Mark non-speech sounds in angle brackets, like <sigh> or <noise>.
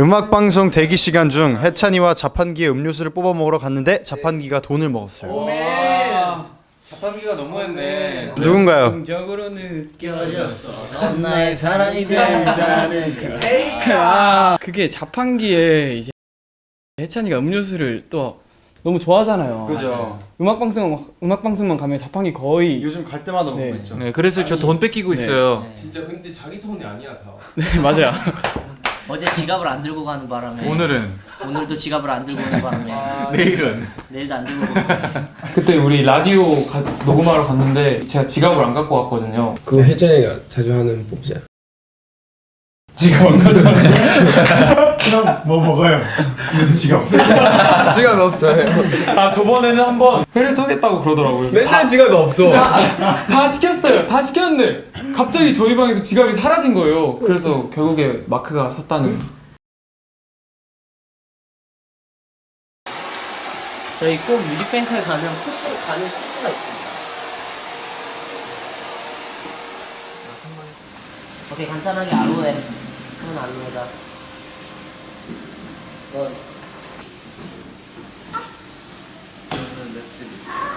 음악 방송 대기 시간 중 해찬이와 자판기에 음료수를 뽑아 먹으러 갔는데 자판기가 돈을 먹었어요. 자판기가 너무했네. 누군가요? 긍정적으로 느껴졌어. 넌 나의 사랑이 된다는 그 아, 그게 자판기에 이제 해찬이가 음료수를 또 너무 좋아하잖아요. 그죠. 음악 방송 음악 방송만 가면 자판기 거의 요즘 갈 때마다 먹고 네. 있죠. 네, 그래서 저 돈 뺏기고 네. 있어요. 진짜 근데 자기 돈이 아니야 다. 네 맞아요. 어제 지갑을 안 들고 가는 바람에 오늘은 오늘도 지갑을 안 들고 오는 바람에 <laughs> 내일은 내일도 안 들고 오고 <laughs> 그때 우리 라디오 가- 녹음하러 갔는데 제가 지갑을 안 갖고 왔거든요. 그거 혜정이가 자주 하는 뽑자. 지갑 안 가져. 뭐 먹어요? 그래서 지갑 없어. 지갑 없어요. 아 저번에는 한번 회를 쏘겠다고 그러더라고요. 그래서 다, 지갑이 없어. <laughs> 다 시켰어요. 다 시켰는데 갑자기 저희 방에서 지갑이 사라진 거예요. 그래서 결국에 마크가 섰다는. 저희 꼭 뮤직뱅크에 가는 코스 가는 코스가 있습니다. 아, 한번 오케이 간단하게 알로에 한 아닙니다. 이건 레시피